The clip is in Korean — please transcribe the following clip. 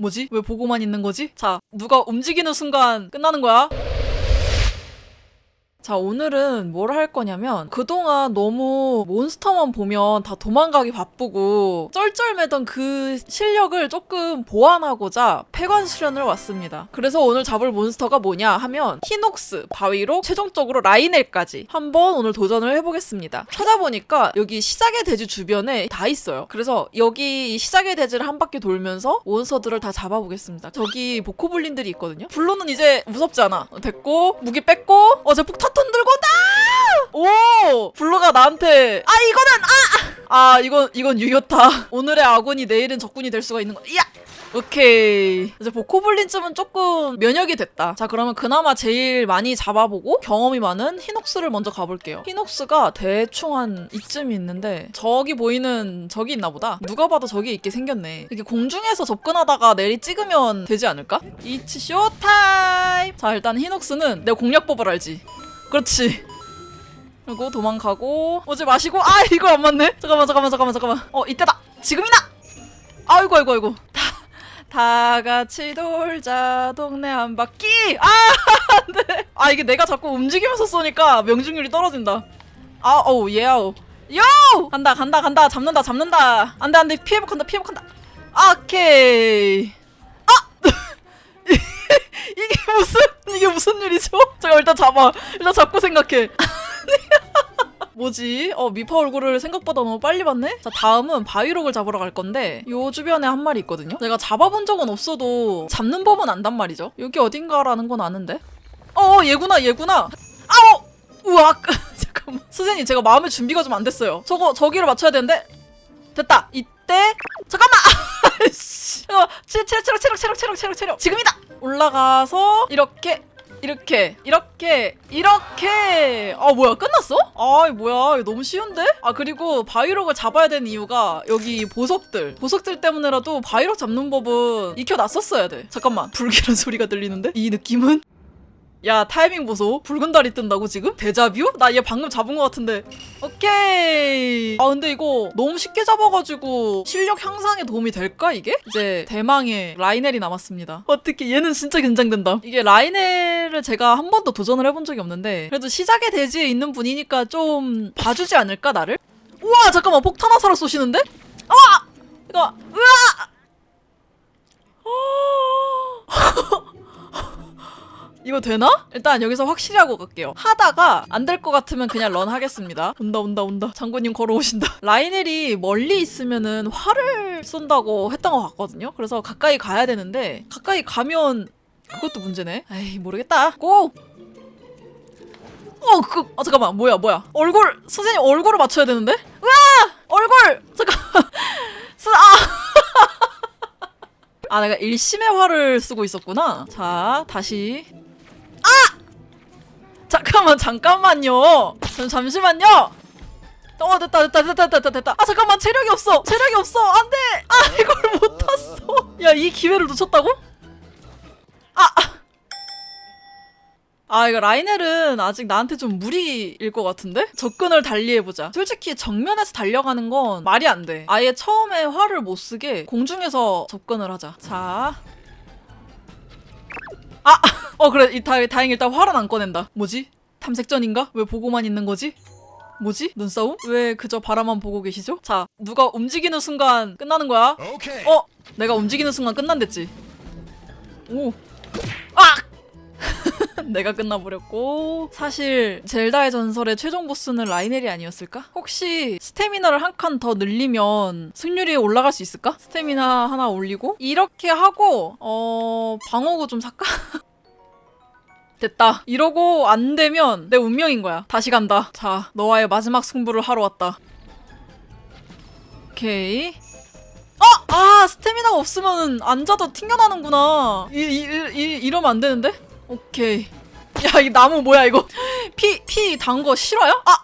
뭐지? 왜 보고만 있는 거지? 자, 누가 움직이는 순간 끝나는 거야. 자, 오늘은 뭘 할 거냐면, 그동안 너무 몬스터만 보면 다 도망가기 바쁘고, 쩔쩔매던 그 실력을 조금 보완하고자 폐관 수련을 왔습니다. 그래서 오늘 잡을 몬스터가 뭐냐 하면, 히녹스, 바위로, 최종적으로 라이넬까지 한번 오늘 도전을 해보겠습니다. 찾아보니까 여기 시작의 대지 주변에 다 있어요. 그래서 여기 이 시작의 대지를 한 바퀴 돌면서 몬스터들을 다 잡아보겠습니다. 저기 보코블린들이 있거든요. 블루는 이제. 어, 됐고, 무기 뺐고, 어, 제 폭탄 들고 온다! 오! 블루가 나한테, 아, 이거는, 아! 아, 이건, 이건 유효타. 오늘의 아군이 내일은 적군이 될 수가 있는 거. 야! 오케이. 이제 보코블린쯤은 조금 면역이 됐다. 자, 그러면 그나마 제일 많이 잡아보고 경험이 많은 히녹스를 먼저 가볼게요. 히녹스가 대충 한 이쯤이 있는데 저기 보이는 저기 있나 보다. 누가 봐도 저기 있게 생겼네. 이렇게 공중에서 접근하다가 내리 찍으면 되지 않을까? 이츠 쇼타임! 자, 일단 히녹스는 내 공략법을 알지. 그렇지. 그리고 도망가고 오지 마시고 아 이거 안 맞네. 잠깐만 잠깐만 잠깐만 잠깐만. 어 이때다. 지금이다. 아이고 아이고 아이고. 다, 다 같이 돌자 동네 한 바퀴. 아 안돼. 아 이게 내가 자꾸 움직이면서 쏘니까 명중률이 떨어진다. 아 어우 예아우. 요 간다 간다 간다 잡는다 잡는다. 안돼 안돼 피해복한다 피해복한다. 오케이. 이게 무슨 이게 무슨 잠깐 일단 잡아. 일단 잡고 생각해. 뭐지? 어 미파 얼굴을 생각보다 너무 빨리 봤네? 자 다음은 바위록을 잡으러 갈 건데 요 주변에 한 마리 있거든요? 내가 잡아본 적은 없어도 잡는 법은 안단 말이죠? 여기 어딘가라는 건 아는데? 어 얘구나 얘구나 아우 우악 잠깐만 선생님 제가 마음의 준비가 좀 안 됐어요 저거 저기를 맞춰야 되는데 됐다 이때 잠깐만 아이씨 체력 체력 체력 체력 체력 체력 체력 지금이다 올라가서 이렇게 이렇게 이렇게 이렇게 아 뭐야 끝났어? 아 뭐야 이거 너무 쉬운데? 아 그리고 바위록을 잡아야 되는 이유가 여기 보석들 보석들 때문에라도 바위록 잡는 법은 익혀놨었어야 돼 잠깐만 불길한 소리가 들리는데 이 느낌은? 야 타이밍 보소 붉은 달이 뜬다고 지금? 데자뷰? 나 얘 방금 잡은 것 같은데 오케이 아 근데 이거 너무 쉽게 잡아가지고 실력 향상에 도움이 될까 이게? 이제 대망의 라이넬이 남았습니다 어떻게 얘는 진짜 긴장된다 이게 라이넬을 제가 한 번도 도전을 해본 적이 없는데 그래도 시작의 대지에 있는 분이니까 좀 봐주지 않을까 나를? 우와 잠깐만 폭탄 화살을 쏘시는데? 아 이거 으아 이거 되나? 일단 여기서 확실히 하고 갈게요. 하다가 안 될 것 같으면 그냥 런 하겠습니다. 온다 온다 온다. 장군님 걸어오신다. 라이넬이 멀리 있으면은 활을 쏜다고 했던 것 같거든요. 그래서 가까이 가야 되는데 가까이 가면 그것도 문제네. 에이 모르겠다. 고! 어, 그, 아, 잠깐만, 뭐야, 뭐야. 얼굴, 선생님 얼굴을 맞춰야 되는데? 으아! 얼굴! 잠깐. 쓰, 아! 아, 내가 일심의 활을 쓰고 있었구나. 자, 다시. 잠깐만 잠깐만요. 잠 잠시만요. 어 됐다 됐다 됐다 됐다 됐다. 아 잠깐만 체력이 없어. 체력이 없어. 안돼. 아 이걸 못 탔어. 야 이 기회를 놓쳤다고? 아. 아 이거 라이넬은 아직 나한테 좀 무리일 것 같은데? 접근을 달리해보자. 솔직히 정면에서 달려가는 건 말이 안 돼. 아예 처음에 활을 못 쓰게 공중에서 접근을 하자. 자. 아! 어 그래 이 다, 다행 일단 활은 안 꺼낸다 뭐지? 탐색전인가? 왜 보고만 있는 거지? 뭐지? 눈싸움? 왜 그저 바라만 보고 계시죠? 자 누가 움직이는 순간 끝나는 거야 Okay. 어? 내가 움직이는 순간 끝난댔지 오 아! 내가 끝나버렸고 사실 젤다의 전설의 최종 보스는 라이넬이 아니었을까? 혹시 스태미나를 한 칸 더 늘리면 승률이 올라갈 수 있을까? 스태미나 하나 올리고 이렇게 하고 어 방어구 좀 살까? 됐다. 이러고 안 되면 내 운명인 거야. 다시 간다. 자, 너와의 마지막 승부를 하러 왔다. 오케이. 어! 아, 스태미나가 없으면 앉아도 튕겨나는구나. 이, 이, 이, 이러면 안 되는데? 오케이. 야, 이 나무 뭐야, 이거. 피, 피 단 거 싫어요? 아!